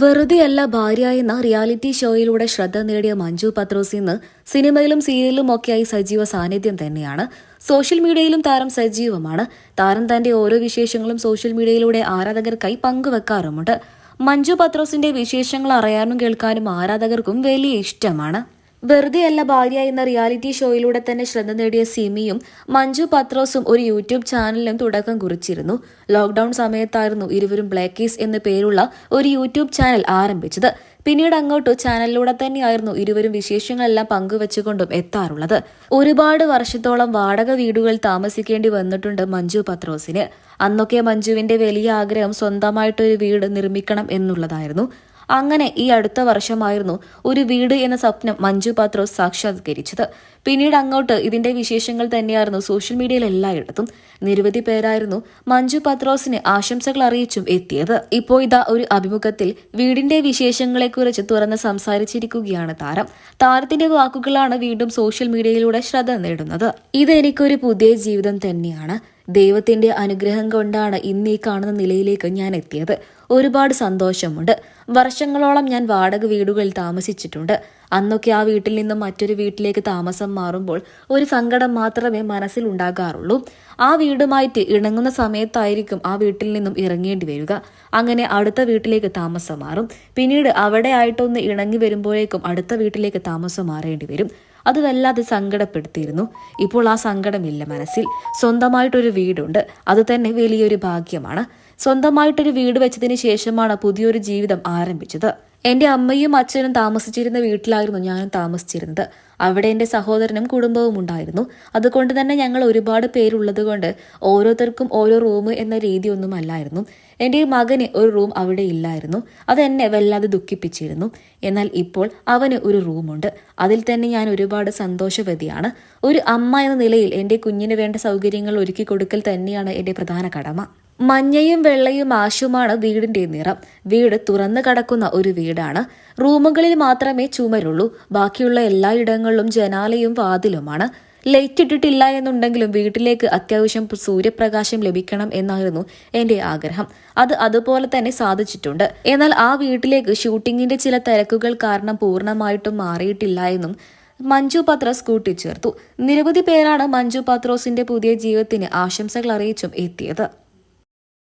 വെറുതെയല്ല ഭാര്യ എന്ന റിയാലിറ്റി ഷോയിലൂടെ ശ്രദ്ധ നേടിയ മഞ്ജു പത്രോസ് ഇന്ന് സിനിമയിലും സീരിയലിലും ഒക്കെയായി സജീവ സാന്നിധ്യം തന്നെയാണ്. സോഷ്യൽ മീഡിയയിലും താരം സജീവമാണ്. താരം തന്റെ ഓരോ വിശേഷങ്ങളും സോഷ്യൽ മീഡിയയിലൂടെ ആരാധകർക്കായി പങ്കുവെക്കാറുമുണ്ട്. മഞ്ജു പത്രോസിന്റെ വിശേഷങ്ങൾ അറിയാനും കേൾക്കാനും ആരാധകർക്കും വലിയ ഇഷ്ടമാണ്. വെറുതെയല്ല ഭാര്യ എന്ന റിയാലിറ്റി ഷോയിലൂടെ തന്നെ ശ്രദ്ധ നേടിയ സിമിയും മഞ്ജു പത്രോസും ഒരു യൂട്യൂബ് ചാനലിനും തുടക്കം കുറിച്ചിരുന്നു. ലോക്ക്ഡൌൺ സമയത്തായിരുന്നു ഇരുവരും ബ്ലാക്കീസ് എന്ന പേരുള്ള ഒരു യൂട്യൂബ് ചാനൽ ആരംഭിച്ചത്. പിന്നീട് അങ്ങോട്ട് ചാനലിലൂടെ തന്നെയായിരുന്നു ഇരുവരും വിശേഷങ്ങളെല്ലാം പങ്കുവച്ചുകൊണ്ടും എത്താറുള്ളത്. ഒരുപാട് വർഷത്തോളം വാടക വീടുകൾ താമസിക്കേണ്ടി വന്നിട്ടുണ്ട് മഞ്ജു പത്രോസിന്. അന്നൊക്കെ മഞ്ജുവിന്റെ വലിയ ആഗ്രഹം സ്വന്തമായിട്ടൊരു വീട് നിർമ്മിക്കണം എന്നുള്ളതായിരുന്നു. അങ്ങനെ ഈ അടുത്ത വർഷമായിരുന്നു ഒരു വീട് എന്ന സ്വപ്നം മഞ്ജു പാത്രോസ് സാക്ഷാത്കരിച്ചത്. പിന്നീട് അങ്ങോട്ട് ഇതിന്റെ വിശേഷങ്ങൾ തന്നെയായിരുന്നു സോഷ്യൽ മീഡിയയിൽ എല്ലായിടത്തും. നിരവധി പേരായിരുന്നു മഞ്ജു പാത്രോസിന് ആശംസകൾ അറിയിച്ചും എത്തിയത്. ഇപ്പോൾ ഇതാ ഒരു അഭിമുഖത്തിൽ വീടിന്റെ വിശേഷങ്ങളെക്കുറിച്ച് തുറന്ന് സംസാരിച്ചിരിക്കുകയാണ് താരം. താരത്തിന്റെ വാക്കുകളാണ് വീണ്ടും സോഷ്യൽ മീഡിയയിലൂടെ ശ്രദ്ധ നേടുന്നത്. ഇത് എനിക്കൊരു പുതിയ ജീവിതം തന്നെയാണ്. ദൈവത്തിന്റെ അനുഗ്രഹം കൊണ്ടാണ് ഇന്ന് ഈ കാണുന്ന നിലയിലേക്ക് ഞാൻ എത്തിയത്. ഒരുപാട് സന്തോഷമുണ്ട്. വർഷങ്ങളോളം ഞാൻ വാടക വീടുകളിൽ താമസിച്ചിട്ടുണ്ട്. അന്നൊക്കെ ആ വീട്ടിൽ നിന്നും മറ്റൊരു വീട്ടിലേക്ക് താമസം മാറുമ്പോൾ ഒരു സങ്കടം മാത്രമേ മനസ്സിൽ ഉണ്ടാകാറുള്ളൂ. ആ വീടുമായിട്ട് ഇണങ്ങുന്ന സമയത്തായിരിക്കും ആ വീട്ടിൽ നിന്നും ഇറങ്ങേണ്ടി വരിക. അങ്ങനെ അടുത്ത വീട്ടിലേക്ക് താമസം മാറും. പിന്നീട് അവിടെ ആയിട്ടൊന്ന് ഇണങ്ങി വരുമ്പോഴേക്കും അടുത്ത വീട്ടിലേക്ക് താമസം മാറേണ്ടി വരും. അത് വല്ലാതെ സങ്കടപ്പെടുത്തിയിരുന്നു. ഇപ്പോൾ ആ സങ്കടമില്ല മനസ്സിൽ. സ്വന്തമായിട്ടൊരു വീടുണ്ട്. അത് തന്നെ വലിയൊരു ഭാഗ്യമാണ്. സ്വന്തമായിട്ടൊരു വീട് വെച്ചതിന് ശേഷമാണ് പുതിയൊരു ജീവിതം ആരംഭിച്ചത്. എന്റെ അമ്മയും അച്ഛനും താമസിച്ചിരുന്ന വീട്ടിലായിരുന്നു ഞാനും താമസിച്ചിരുന്നത്. അവിടെ എന്റെ സഹോദരനും കുടുംബവും ഉണ്ടായിരുന്നു. അതുകൊണ്ട് തന്നെ ഞങ്ങൾ ഒരുപാട് പേരുള്ളത് കൊണ്ട് ഓരോരുത്തർക്കും ഓരോ റൂം എന്ന രീതിയൊന്നും അല്ലായിരുന്നു. എന്റെ മകന് ഒരു റൂം അവിടെ ഇല്ലായിരുന്നു. അത് എന്നെ വല്ലാതെ ദുഃഖിപ്പിച്ചിരുന്നു. എന്നാൽ ഇപ്പോൾ അവന് ഒരു റൂമുണ്ട്. അതിൽ തന്നെ ഞാൻ ഒരുപാട് സന്തോഷവതിയാണ്. ഒരു അമ്മ എന്ന നിലയിൽ എന്റെ കുഞ്ഞിന് വേണ്ട സൗകര്യങ്ങൾ ഒരുക്കി കൊടുക്കൽ തന്നെയാണ് എന്റെ പ്രധാന കടമ. മഞ്ഞയും വെള്ളയും ആശുമാണ് വീടിന്റെ നിറം. വീട് തുറന്നു കടക്കുന്ന ഒരു വീടാണ്. റൂമുകളിൽ മാത്രമേ ചുമരുള്ളൂ. ബാക്കിയുള്ള എല്ലായിടങ്ങളിലും ജനാലയും വാതിലുമാണ്. ലൈറ്റ് ഇട്ടിട്ടില്ല എന്നുണ്ടെങ്കിലും വീട്ടിലേക്ക് അത്യാവശ്യം സൂര്യപ്രകാശം ലഭിക്കണം എന്നായിരുന്നു എന്റെ ആഗ്രഹം. അത് അതുപോലെ തന്നെ സാധിച്ചിട്ടുണ്ട്. എന്നാൽ ആ വീട്ടിലേക്ക് ഷൂട്ടിങ്ങിന്റെ ചില തിരക്കുകൾ കാരണം പൂർണമായിട്ടും മാറിയിട്ടില്ല എന്നും മഞ്ജു പത്രോസ് കൂട്ടിച്ചേർത്തു. നിരവധി പേരാണ് മഞ്ജു പത്രോസിന്റെ പുതിയ ജീവിതത്തിന് ആശംസകൾ അറിയിച്ചും എത്തിയത്.